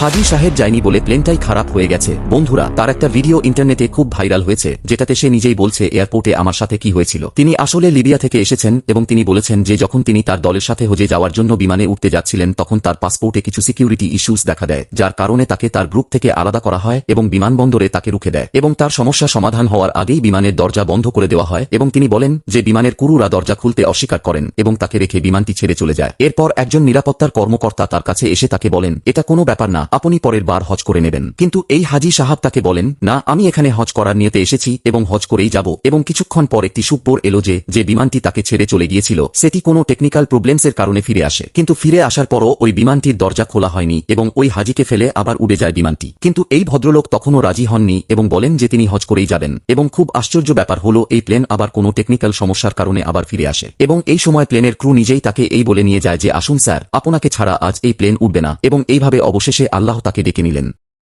হাজি সাহেব যায়নি বলে প্লেনটাই খারাপ হয়ে গেছে। বন্ধুরা, তার একটা ভিডিও ইন্টারনেটে খুব ভাইরাল হয়েছে, যেটাতে সে নিজেই বলছে এয়ারপোর্টে আমার সাথে কি হয়েছিল। তিনি আসলে লিবিয়া থেকে এসেছেন এবং তিনি বলেছেন যে যখন তিনি তার দলের সাথে হজে যাওয়ার জন্য বিমানে উঠতে যাচ্ছিলেন, তখন তার পাসপোর্টে কিছু সিকিউরিটি ইস্যুস দেখা দেয়, যার কারণে তাকে তার গ্রুপ থেকে আলাদা করা হয় এবং বিমানবন্দরে তাকে রুখে দেয়। এবং তার সমস্যা সমাধান হওয়ার আগেই বিমানের দরজা বন্ধ করে দেওয়া হয় এবং তিনি বলেন যে বিমানের কুরুরা দরজা খুলতে অস্বীকার করেন এবং তাকে রেখে বিমানটি ছেড়ে চলে যায়। এরপর একজন নিরাপত্তার কর্মকর্তা তার কাছে এসে তাকে বলেন, এটা কোনো ব্যাপার না আপনি পরের বার হজ করে নেবেন। কিন্তু এই হাজি সাহাব তাকে বলেন, না, আমি এখানে হজ করার নিয়তে এসেছি এবং হজ করেই যাব। এবং কিছুক্ষণ পর একটি সুব্বর এলো যে যে বিমানটি তাকে ছেড়ে চলে গিয়েছিল, সেটি কোনো টেকনিক্যাল প্রবলেমসের কারণে ফিরে আসে। কিন্তু ফিরে আসার পরও ওই বিমানটির দরজা খোলা হয়নি এবং ওই হাজিকে ফেলে আবার উড়ে যায় বিমানটি। কিন্তু এই ভদ্রলোক তখনও রাজি হননি এবং বলেন যে তিনি হজ করেই যাবেন। এবং খুব আশ্চর্য ব্যাপার হলো, এই প্লেন আবার কোনো টেকনিক্যাল সমস্যার কারণে আবার ফিরে আসে। এবং এই সময় প্লেনের ক্রু নিজেই তাকে এই বলে নিয়ে যায় যে, আসুন, স্যার, আপনাকে ছাড়া আজ এই প্লেন উঠবে না। এবং এইভাবে অবশেষে আল্লাহ তাকে ডেকে নিলেন।